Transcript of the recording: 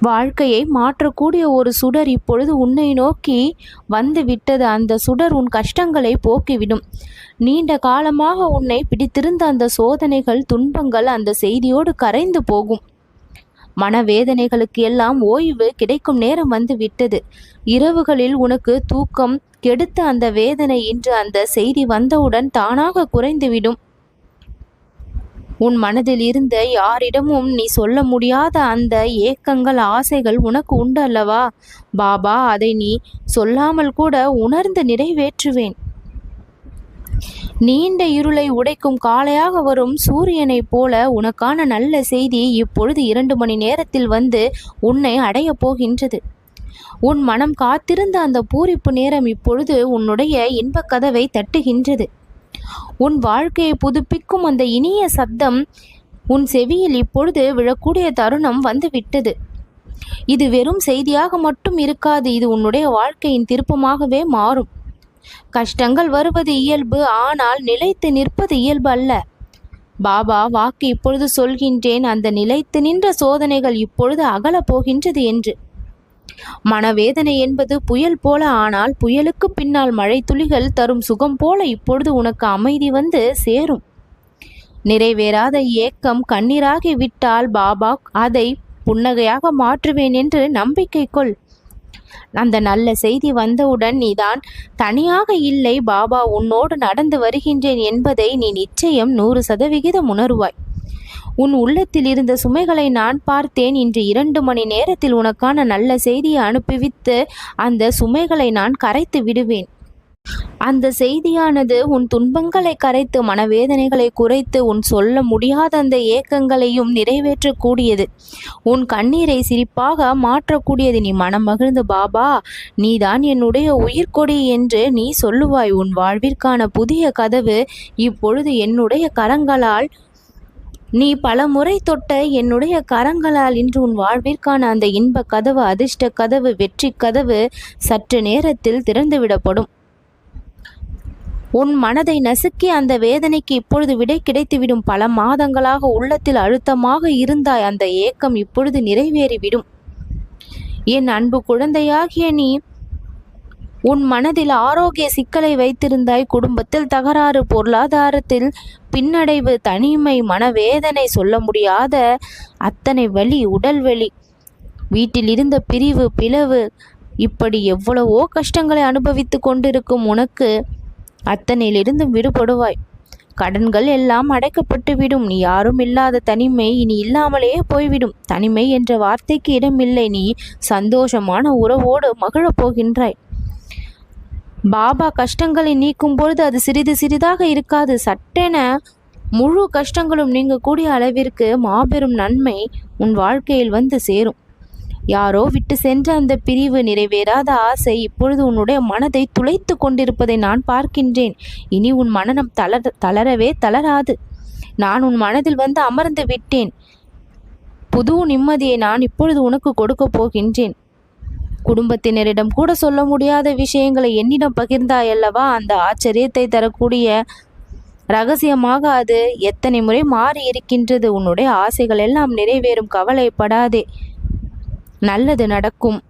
வாழ்க்கையை மாற்றக்கூடிய ஒரு சுடர் இப்பொழுது உன்னை நோக்கி வந்து விட்டது. அந்த சுடர் உன் கஷ்டங்களை போக்கிவிடும். நீண்ட காலமாக உன்னை பிடித்திருந்த அந்த சோதனைகள் துன்பங்கள் அந்த செய்தியோடு கரைந்து போகும். மனவேதனைகளுக்கு எல்லாம் ஓய்வு கிடைக்கும் நேரம் வந்து விட்டது. இரவுகளில் உனக்கு தூக்கம் கெடுத்த அந்த வேதனை இன்று அந்த செய்தி வந்தவுடன் தானாக குறைந்துவிடும். உன் மனதில் இருந்த யாரிடமும் நீ சொல்ல முடியாத அந்த ஏக்கங்கள் ஆசைகள் உனக்கு உண்டு அல்லவா? பாபா அதை நீ சொல்லாமல் கூட உணர்ந்து நிறைவேற்றுவேன். நீண்ட இருளை உடைக்கும் காலையாக வரும் சூரியனைப் போல உனக்கான நல்ல செய்தி இப்பொழுது இரண்டு மணி நேரத்தில் வந்து உன்னை அடையப் போகின்றது. உன் மனம் காத்திருந்த அந்த பூரிப்பு நேரம் இப்பொழுது உன்னுடைய இன்பக் கதவை தட்டுகின்றது. உன் வாழ்க்கையை புதுப்பிக்கும் அந்த இனிய சப்தம் உன் செவியில் இப்பொழுது விழக்கூடிய தருணம் வந்துவிட்டது. இது வெறும் செய்தியாக மட்டும் இருக்காது இது உன்னுடைய வாழ்க்கையின் திருப்பமாகவே மாறும். கஷ்டங்கள் வருவது இயல்பு ஆனால் நிலைத்து நிற்பது இயல்பு அல்ல. பாபா வாக்கு இப்பொழுது சொல்கின்றேன் அந்த நிலைத்து நின்ற சோதனைகள் இப்பொழுது அகலப் போகின்றது என்று. மனவேதனை என்பது புயல் போல ஆனால் புயலுக்கு பின்னால் மழை துளிகள் தரும் சுகம் போல இப்பொழுது உனக்கு அமைதி வந்து சேரும். நிறைவேறாத ஏக்கம் கண்ணீராகி விட்டால் பாபா அதை புன்னகையாக மாற்றுவேன் என்று நம்பிக்கை கொள். அந்த நல்ல செய்தி வந்தவுடன் நீதான் தனியாக இல்லை பாபா உன்னோடு நடந்து வருகின்றேன் என்பதை நீ நிச்சயம் நூறு சதவிகிதம் உணருவாய். உன் உள்ளத்தில் இருந்த சுமைகளை நான் பார்த்தேன். இன்று இரண்டு மணி நேரத்தில் உனக்கான நல்ல செய்தியை அனுப்பிவித்து அந்த சுமைகளை நான் கரைத்து விடுவேன். அந்த செய்தியானது உன் துன்பங்களை கரைத்து மனவேதனைகளை குறைத்து உன் சொல்ல முடியாத அந்த ஏக்கங்களையும் நிறைவேற்றக்கூடியது. உன் கண்ணீரை சிரிப்பாக மாற்றக்கூடியது. நீ மனம் மகிழ்ந்து பாபா நீதான் என்னுடைய உயிர்கொடி என்று நீ சொல்லுவாய். உன் வாழ்விற்கான புதிய கதவு இப்பொழுது என்னுடைய கரங்களால் நீ பல முறை தொட்ட என்னுடைய கரங்களால் இன்று உன் வாழ்விற்கான அந்த இன்ப கதவு அதிர்ஷ்ட கதவு வெற்றி கதவு சற்று நேரத்தில் திறந்துவிடப்படும். உன் மனதை நசுக்கி அந்த வேதனைக்கு இப்பொழுது விடை கிடைத்துவிடும். பல மாதங்களாக உள்ளத்தில் அழுத்தமாக இருந்தாய். அந்த ஏக்கம் இப்பொழுது நிறைவேறிவிடும். என் அன்பு குழந்தையாகிய நீ உன் மனதில் ஆரோக்கிய சிக்கலை வைத்திருந்தாய். குடும்பத்தில் தகராறு பொருளாதாரத்தில் பின்னடைவு தனிமை மனவேதனை சொல்ல முடியாத அத்தனை வலி உடல் வலி. வீட்டில் இருந்த பிரிவு பிளவு இப்படி எவ்வளவோ கஷ்டங்களை அனுபவித்து கொண்டிருக்கும் உனக்கு அத்தனையிலிருந்து விடுபடுவாய். கடன்கள் எல்லாம் அடைக்கப்பட்டுவிடும். நீ யாரும் இல்லாத தனிமை இனி இல்லாமலே போய்விடும். தனிமை என்ற வார்த்தைக்கு இடமில்லை. நீ சந்தோஷமான உறவோடு மகிழப் போகின்றாய். பாபா கஷ்டங்களை நீக்கும் பொழுது அது சிறிது சிறிதாக இருக்காது. சட்டென முழு கஷ்டங்களும் நீங்கக்கூடிய அளவிற்கு மாபெரும் நன்மை உன் வாழ்க்கையில் வந்து சேரும். யாரோ விட்டு சென்ற அந்த பிரிவு நிறைவேறாத ஆசை இப்பொழுது உன்னுடைய மனதை துளைத்து கொண்டிருப்பதை நான் பார்க்கின்றேன். இனி உன் மனநம் தளர தளரவே தளராது. நான் உன் மனதில் வந்து அமர்ந்து விட்டேன். புது நிம்மதியை நான் இப்பொழுது உனக்கு கொடுக்கப் போகின்றேன். குடும்பத்தினரிடம் கூட சொல்ல முடியாத விஷயங்களை என்னிடம் பகிர்ந்தாயல்லவா? அந்த ஆச்சரியத்தை தரக்கூடிய ரகசியமாக அது எத்தனை முறை மாறி இருக்கின்றது. உன்னுடைய ஆசைகள் எல்லாம் நிறைவேறும். கவலைப்படாதே. நல்லது நடக்கும்.